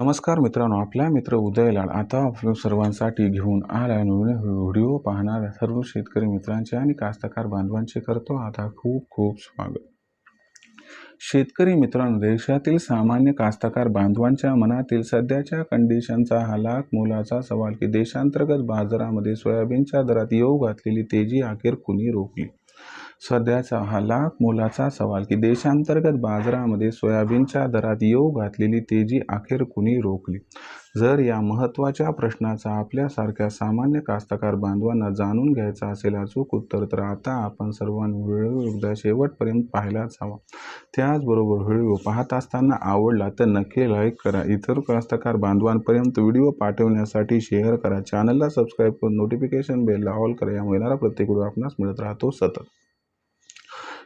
नमस्कार मित्रांनो आपला मित्र उदयलाल आता आपल्या सर्वांसाठी घेऊन आला नवीन व्हिडिओ पाहणाऱ्या सर्व शेतकरी मित्रांचे आणि कास्तकार बांधवांचे करतो आता खूप खूप स्वागत. शेतकरी मित्रांनो देशातील सामान्य कास्तकार बांधवांच्या मनातील सध्याच्या कंडिशनचा हा लाख मोलाचा सवाल की देशांतर्गत बाजारामध्ये सोयाबीनच्या दरात येऊ घातलेली तेजी अखेर कुणी रोखली? सध्याचा हा लाख मोलाचा सवाल की देशांतर्गत बाजारामध्ये सोयाबीनच्या दरात येऊ घातलेली तेजी अखेर कुणी रोखली? जर या महत्त्वाच्या प्रश्नाचा आपल्यासारख्या सामान्य कास्तकार बांधवांना जाणून घ्यायचा असेल अचूक उत्तर तर आता आपण सर्वांनी व्हिडिओ एकदा शेवटपर्यंत पाहायलाच हवा. त्याचबरोबर व्हिडिओ पाहत असताना आवडला तर नक्की लाईक करा. इतर कास्तकार बांधवांपर्यंत व्हिडिओ पाठवण्यासाठी शेअर करा. चॅनलला सबस्क्राईब करून नोटिफिकेशन बेलला ऑल करा. यामुळे येणारा प्रत्येक व्हिडिओ आपणास मिळत राहतो सतत.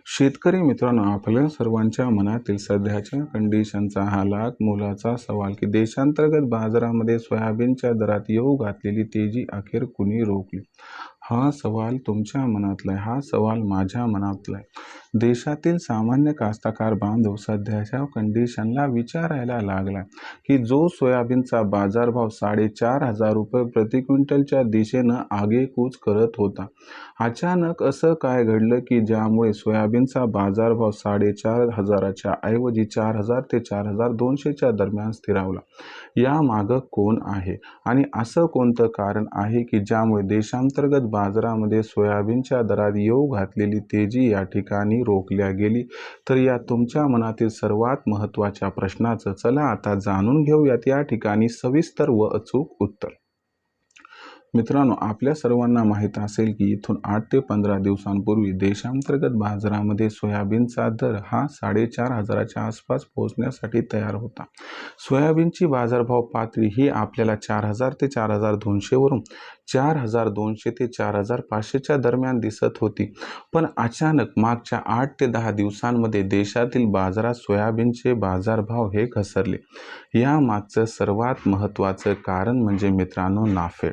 शेतकरी मित्रांनो आपल्या सर्वांच्या मनातील सध्याच्या कंडिशनचा हा लाख मोलाचा सवाल की देशांतर्गत बाजारामध्ये सोयाबीनच्या दरात येऊ घातलेली तेजी अखेर कुणी रोखली? हा सवाल तुमच्या मनातला आहे हा सवाल माझ्या मनातला आहे. देशातील सामान्य कास्तकार बांधव सध्याच्या कंडिशनला विचारायला लागला की जो सोयाबीनचा बाजारभाव साडेचार हजार रुपये प्रति क्विंटलच्या दिशेनं आगेकूच करत होता. अचानक असं काय घडलं की ज्यामुळे सोयाबीनचा बाजारभाव साडेचार हजाराच्या ऐवजी चार हजार ते चार हजार दोनशेच्या दरम्यान स्थिरावला? या मागं कोण आहे? आणि असं कोणतं कारण आहे की ज्यामुळे देशांतर्गत बाजारामध्ये सोयाबीनच्या दरात येऊ घातलेली तेजी या ठिकाणी रोखल्या गेली. तर या तुमच्या मनातील सर्वात महत्त्वाच्या प्रश्नाचं चला आता जाणून घेऊयात या ठिकाणी सविस्तर व अचूक उत्तर. मित्रांनो आपल्या सर्वांना माहीत असेल की इथून आठ ते पंधरा दिवसांपूर्वी देशांतर्गत बाजारामध्ये सोयाबीनचा दर हा साडेचार हजाराच्या आसपास पोहोचण्यासाठी तयार होता. सोयाबीनची बाजारभाव पातळी ही आपल्याला चार हजार ते चार हजार दोनशेवरून चार हजार दोनशे ते चार हजार पाचशेच्या दरम्यान दिसत होती. पण अचानक मागच्या आठ ते दहा दिवसांमध्ये देशातील बाजारात सोयाबीनचे बाजारभाव हे घसरले. या मागचं सर्वात महत्त्वाचं कारण म्हणजे मित्रांनो नाफेड.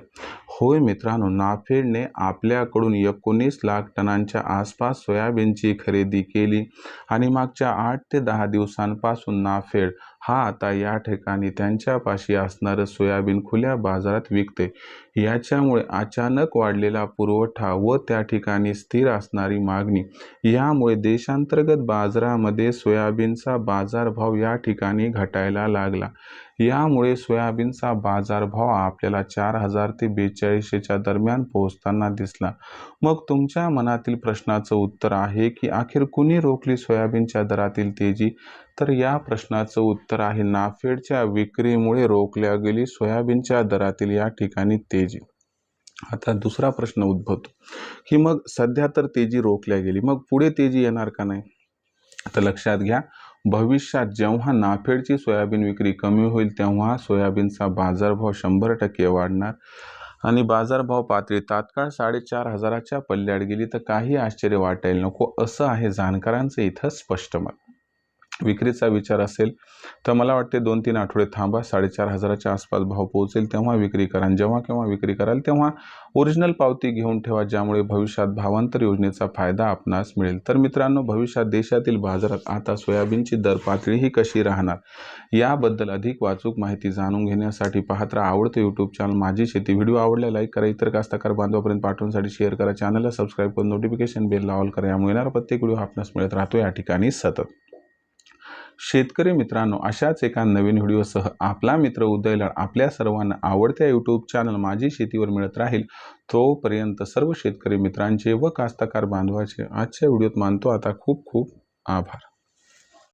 होय मित्रांनो नाफेडने आपल्याकडून एकोणीस लाख टनांच्या आसपास सोयाबीनची खरेदी केली आणि मागच्या आठ ते दहा दिवसांपासून नाफेड हा आता या ठिकाणी त्यांच्यापाशी असणारं सोयाबीन खुल्या बाजारात विकते. याच्यामुळे अचानक वाढलेला पुरवठा व त्या ठिकाणी स्थिर असणारी मागणी यामुळे देशांतर्गत बाजारामध्ये सोयाबीनचा बाजारभाव या ठिकाणी घटायला लागला. यामुळे सोयाबीनचा बाजारभाव आपल्याला चार हजार ते बेचाळीसशेच्या दरम्यान पोहोचताना दिसला. मग तुमच्या मनातील प्रश्नाचं उत्तर आहे की अखेर कुणी रोखली सोयाबीनच्या दरातील तेजी? तर या प्रश्नाचं उत्तर आहे नाफेडच्या विक्रीमुळे रोखल्या गेली सोयाबीनच्या दरातील या ठिकाणी तेजी. आता दुसरा प्रश्न उद्भवतो की मग सध्या तर तेजी रोखल्या गेली. मग पुढे तेजी येणार का नाही? तर लक्षात घ्या भविष्यात जेव्हा नाफेडची सोयाबीन विक्री कमी होईल तेव्हा सोयाबीनचा बाजारभाव शंभर टक्के वाढणार. आणि बाजारभाव पातळी तात्काळ साडेचार हजाराच्या पल्ल्यात गेली तर काही आश्चर्य वाटायला नको असं आहे जाणकारांचं इथं स्पष्ट मत. विक्रीचा विचार असेल तर मला वाटते दोन तीन आठवडे थांबा साडेचार हजाराच्या आसपास भाव पोहोचेल तेव्हा विक्री करा जेव्हा केव्हा विक्री कराल तेव्हा ओरिजिनल पावती घेऊन ठेवा ज्यामुळे भविष्यात भावांतर योजनेचा फायदा आपणास मिळेल. तर मित्रांनो भविष्यात देशातील बाजारात आता सोयाबीनची दर पातळी ही कशी राहणार? याबद्दल अधिक वाचूक माहिती जाणून घेण्यासाठी पाहत राहा आवडतं यूट्यूब चॅनल माझी शेती व्हिडिओ आवडल्या लाईक करा. इतर कास्तकार बांधवापर्यंत पाठवण्यासाठी शेअर करा. चॅनलला सबस्क्राईब करून नोटिफिकेशन बेल ऑल करा. यामुळे येणारा प्रत्येक व्हिडिओ आपणास मिळत राहतो. या ठिकाणी सतत. शेतकरी मित्रांनो अशाच एका नवीन व्हिडिओसह आपला मित्र उदयलाड आपल्या सर्वांना आवडत्या यूट्यूब चॅनल माझी शेतीवर मिळत राहील. तोपर्यंत सर्व शेतकरी मित्रांचे व कास्तकार बांधवाचे आजच्या व्हिडिओत मानतो आता खूप खूप आभार.